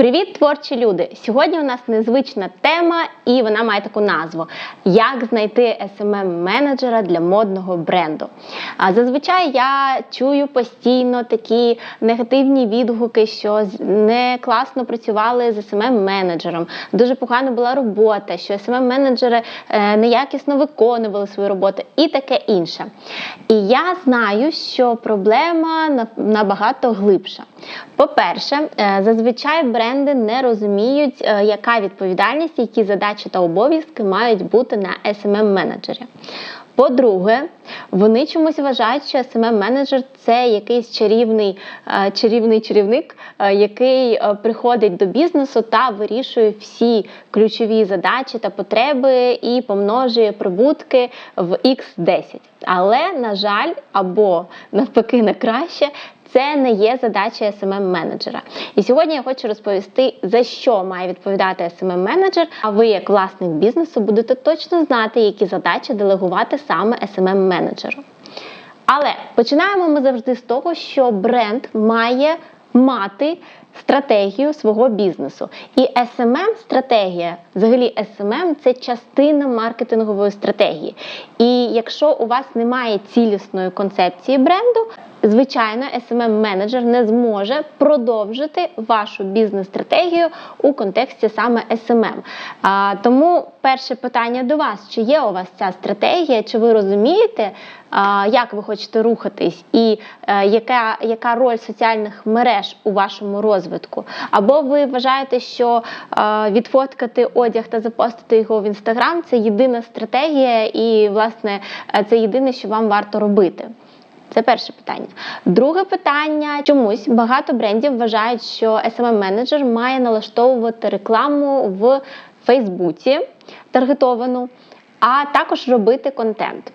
Привіт, творчі люди! Сьогодні у нас незвична тема, і вона має таку назву: Як знайти smm менеджера для модного бренду. Зазвичай я чую постійно такі негативні відгуки, що не класно працювали з smm менеджером дуже погана була робота, що smm менеджери е, неякісно виконували свою роботу і таке інше. І я знаю, що проблема набагато глибша. По-перше, е, зазвичай бренди не розуміють, е, яка відповідальність, які задачі та обов'язки мають бути на smm менеджері По-друге, вони чомусь вважають, що smm менеджер це якийсь чарівний, е, чарівний чарівник, е, який приходить до бізнесу та вирішує всі ключові задачі та потреби і помножує прибутки в x10. Але, на жаль, або навпаки, на краще. Це не є задача smm менеджера І сьогодні я хочу розповісти, за що має відповідати smm менеджер А ви, як власник бізнесу, будете точно знати, які задачі делегувати саме smm менеджеру Але починаємо ми завжди з того, що бренд має мати стратегію свого бізнесу. І smm стратегія, взагалі SMM – це частина маркетингової стратегії. І якщо у вас немає цілісної концепції бренду, звичайно, smm менеджер не зможе продовжити вашу бізнес-стратегію у контексті саме SMM. А, тому перше питання до вас: чи є у вас ця стратегія, чи ви розумієте, як ви хочете рухатись, і е, яка, яка роль соціальних мереж у вашому розвитку? Або ви вважаєте, що е, відфоткати одяг та запостити його в інстаграм це єдина стратегія, і власне е, це єдине, що вам варто робити. Це перше питання. Друге питання: чомусь багато брендів вважають, що smm менеджер має налаштовувати рекламу в Фейсбуці таргетовану, а також робити контент.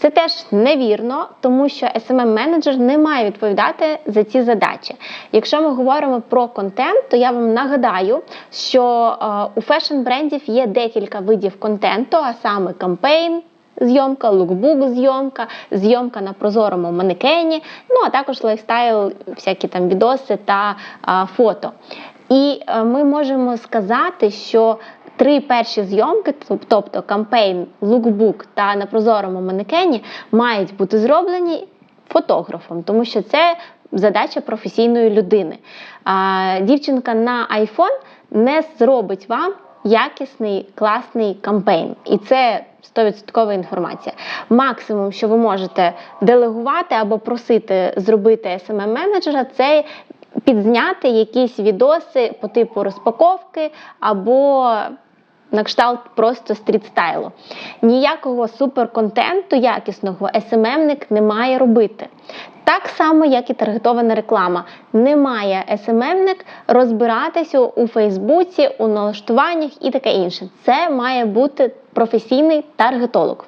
Це теж невірно, тому що smm менеджер не має відповідати за ці задачі. Якщо ми говоримо про контент, то я вам нагадаю, що е, у фешн брендів є декілька видів контенту, а саме кампейн, зйомка, лукбук зйомка, зйомка на прозорому манекені, ну а також лайфстайл, всякі там відоси та а, фото. І е, ми можемо сказати, що три перші зйомки, тобто кампейн, лукбук та на прозорому манекені, мають бути зроблені фотографом, тому що це задача професійної людини. А, дівчинка на iPhone не зробить вам якісний, класний кампейн. І це 100% інформація. Максимум, що ви можете делегувати або просити зробити smm менеджера це підзняти якісь відоси по типу розпаковки або на кшталт просто стріт-стайлу. Ніякого суперконтенту якісного SMM-ник не має робити. Так само, як і таргетована реклама. Не має СММ-ник розбиратися у Фейсбуці, у налаштуваннях і таке інше. Це має бути професійний таргетолог.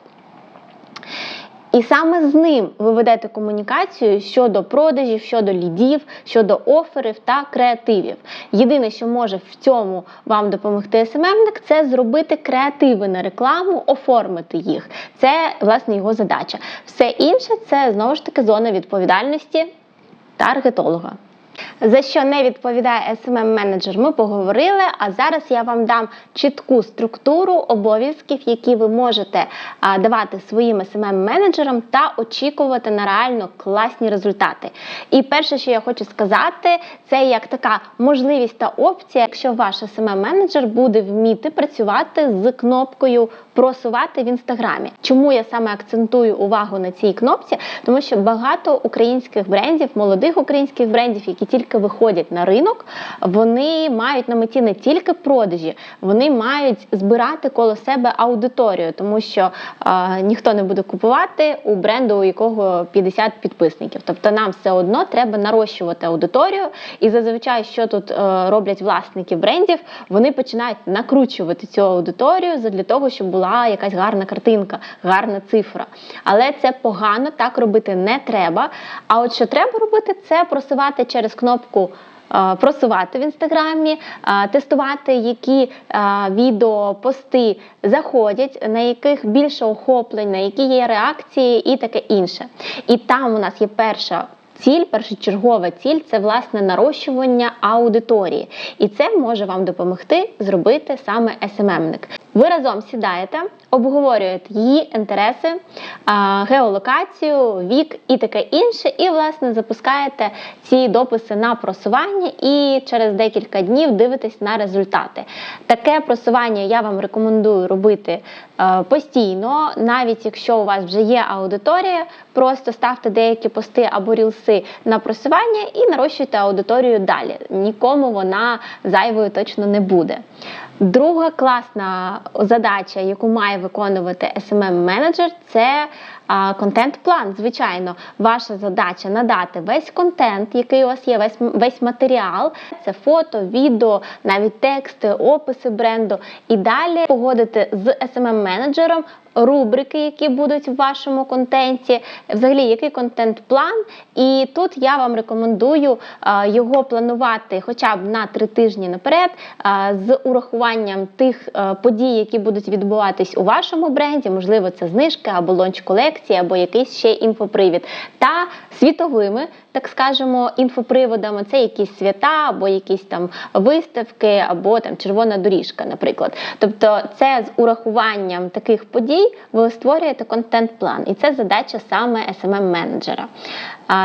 І саме з ним ви ведете комунікацію щодо продажів, щодо лідів, щодо оферів та креативів. Єдине, що може в цьому вам допомогти СММник, це зробити креативи на рекламу, оформити їх. Це власне його задача. Все інше це знову ж таки зона відповідальності таргетолога. За що не відповідає smm менеджер ми поговорили. А зараз я вам дам чітку структуру обов'язків, які ви можете давати своїм smm менеджерам та очікувати на реально класні результати. І перше, що я хочу сказати, це як така можливість та опція, якщо ваш smm менеджер буде вміти працювати з кнопкою просувати в інстаграмі. Чому я саме акцентую увагу на цій кнопці? Тому що багато українських брендів, молодих українських брендів, які тільки виходять на ринок, вони мають на меті не тільки продажі, вони мають збирати коло себе аудиторію, тому що е, ніхто не буде купувати у бренду, у якого 50 підписників. Тобто нам все одно треба нарощувати аудиторію. І зазвичай, що тут е, роблять власники брендів, вони починають накручувати цю аудиторію для того, щоб була якась гарна картинка, гарна цифра. Але це погано, так робити не треба. А от що треба робити, це просувати через кнопку. е, Просувати в інстаграмі, е, тестувати, які е, відео, пости заходять, на яких більше охоплень, на які є реакції і таке інше. І там у нас є перша Ціль, першочергова ціль це власне нарощування аудиторії, і це може вам допомогти зробити саме СММник. Ви разом сідаєте, обговорюєте її інтереси, геолокацію, вік і таке інше, і власне запускаєте ці дописи на просування, і через декілька днів дивитесь на результати. Таке просування я вам рекомендую робити постійно, навіть якщо у вас вже є аудиторія, просто ставте деякі пости або рілси на просування і нарощуйте аудиторію далі. Нікому вона зайвою точно не буде. Друга класна задача, яку має виконувати smm менеджер це контент-план. Звичайно, ваша задача надати весь контент, який у вас є, весь, весь матеріал. Це фото, відео, навіть тексти, описи бренду. І далі погодити з smm менеджером рубрики, які будуть в вашому контенті, взагалі який контент-план. І тут я вам рекомендую його планувати хоча б на три тижні наперед, з урахуванням тих подій, які будуть відбуватись у вашому бренді, можливо, це знижки або лонч колекції, або якийсь ще інфопривід, та світовими, так скажемо, інфоприводами. Це якісь свята, або якісь там виставки, або там червона доріжка, наприклад. Тобто, це з урахуванням таких подій ви створюєте контент-план, і це задача саме smm менеджера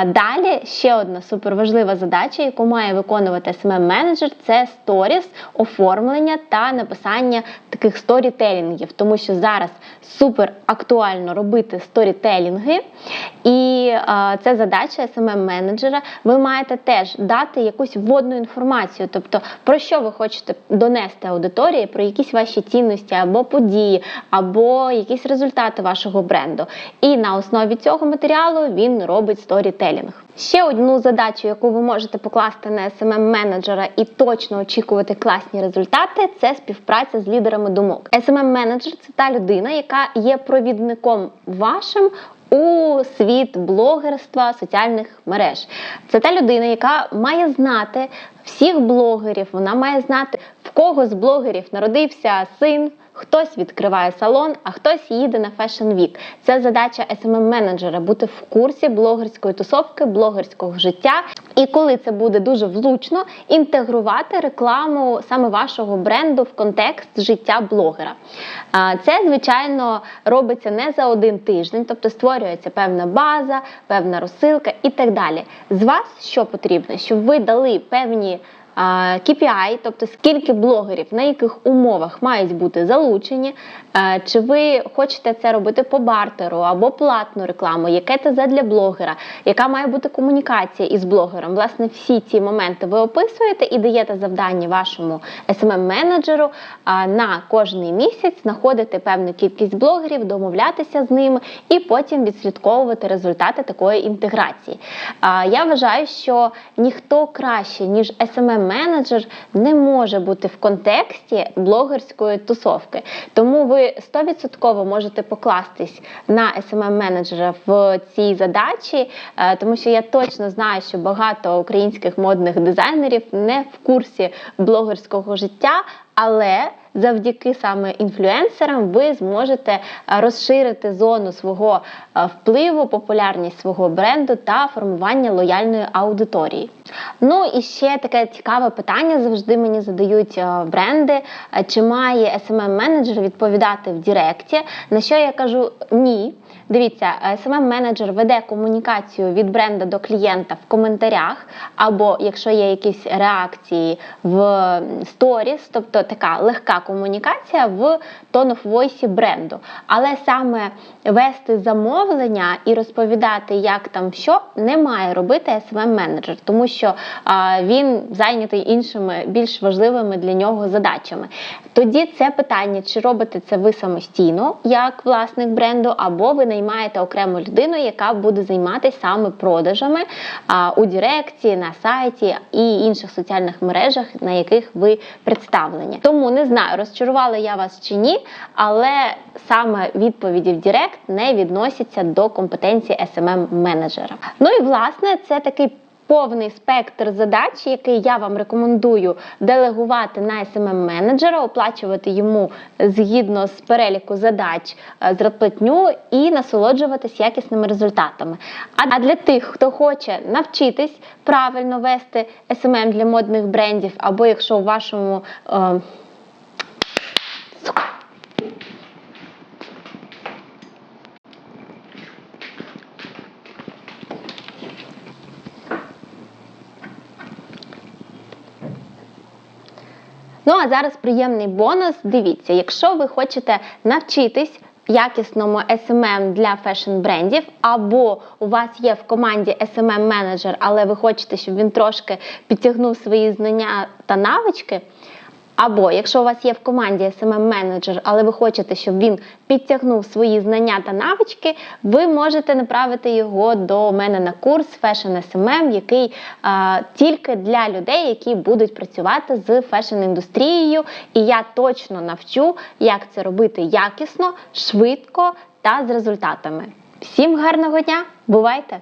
далі ще одна суперважлива задача, яку має виконувати smm менеджер це сторіс, оформлення та написання таких сторітелінгів, тому що зараз супер актуально робити сторітелінги, і це задача smm менеджера Ви маєте теж дати якусь вводну інформацію, тобто про що ви хочете донести аудиторії, про якісь ваші цінності або події, або якісь результати вашого бренду. І на основі цього матеріалу він робить сторітелінг. Ще одну задачу, яку ви можете покласти на smm менеджера і точно очікувати класні результати, це співпраця з лідерами думок. smm менеджер це та людина, яка є провідником вашим. У світ блогерства соціальних мереж це та людина, яка має знати всіх блогерів. Вона має знати в кого з блогерів народився син. Хтось відкриває салон, а хтось їде на Fashion Week. Це задача smm менеджера бути в курсі блогерської тусовки, блогерського життя. І коли це буде дуже влучно, інтегрувати рекламу саме вашого бренду в контекст життя блогера. Це, звичайно, робиться не за один тиждень, тобто створюється певна база, певна розсилка і так далі. З вас що потрібно, щоб ви дали певні. KPI, тобто скільки блогерів на яких умовах мають бути залучені, чи ви хочете це робити по бартеру або платну рекламу, яке це задля блогера, яка має бути комунікація із блогером. Власне, всі ці моменти ви описуєте і даєте завдання вашому smm менеджеру на кожний місяць знаходити певну кількість блогерів, домовлятися з ними і потім відслідковувати результати такої інтеграції. Я вважаю, що ніхто краще, ніж smm менеджер не може бути в контексті блогерської тусовки. Тому ви 100% можете покластись на smm менеджера в цій задачі, е, тому що я точно знаю, що багато українських модних дизайнерів не в курсі блогерського життя, але завдяки саме інфлюенсерам ви зможете е, розширити зону свого е, впливу, популярність свого бренду та формування лояльної аудиторії. Ну і ще таке цікаве питання завжди мені задають е, бренди. Чи має smm менеджер відповідати в Директі? На що я кажу ні. Дивіться, smm менеджер веде комунікацію від бренда до клієнта в коментарях, або якщо є якісь реакції в сторіс, тобто така легка комунікація в tone of voice бренду. Але саме вести замовлення і розповідати, як там що, не має робити smm менеджер тому що а, він зайнятий іншими більш важливими для нього задачами. Тоді це питання, чи робите це ви самостійно, як власник бренду, або ви наймаєте окрему людину, яка буде займатися саме продажами а, у Дирекції, на сайті і інших соціальних мережах, на яких ви представлені. Тому не знаю, розчарувала я вас чи ні, але саме відповіді в Директ не відносяться до компетенції smm менеджера Ну і власне це такий повний спектр задач, який я вам рекомендую делегувати на smm менеджера оплачувати йому згідно з переліку задач е, зарплатню і насолоджуватись якісними результатами. А для тих, хто хоче навчитись правильно вести SMM для модних брендів, або якщо у вашому Ну а зараз приємний бонус. Дивіться, якщо ви хочете навчитись якісному SMM для фешн брендів, або у вас є в команді SMM менеджер, але ви хочете, щоб він трошки підтягнув свої знання та навички. Або якщо у вас є в команді smm менеджер але ви хочете, щоб він підтягнув свої знання та навички, ви можете направити його до мене на курс Fashion SMM, який а, тільки для людей, які будуть працювати з фешн-індустрією. І я точно навчу, як це робити якісно, швидко та з результатами. Всім гарного дня! Бувайте!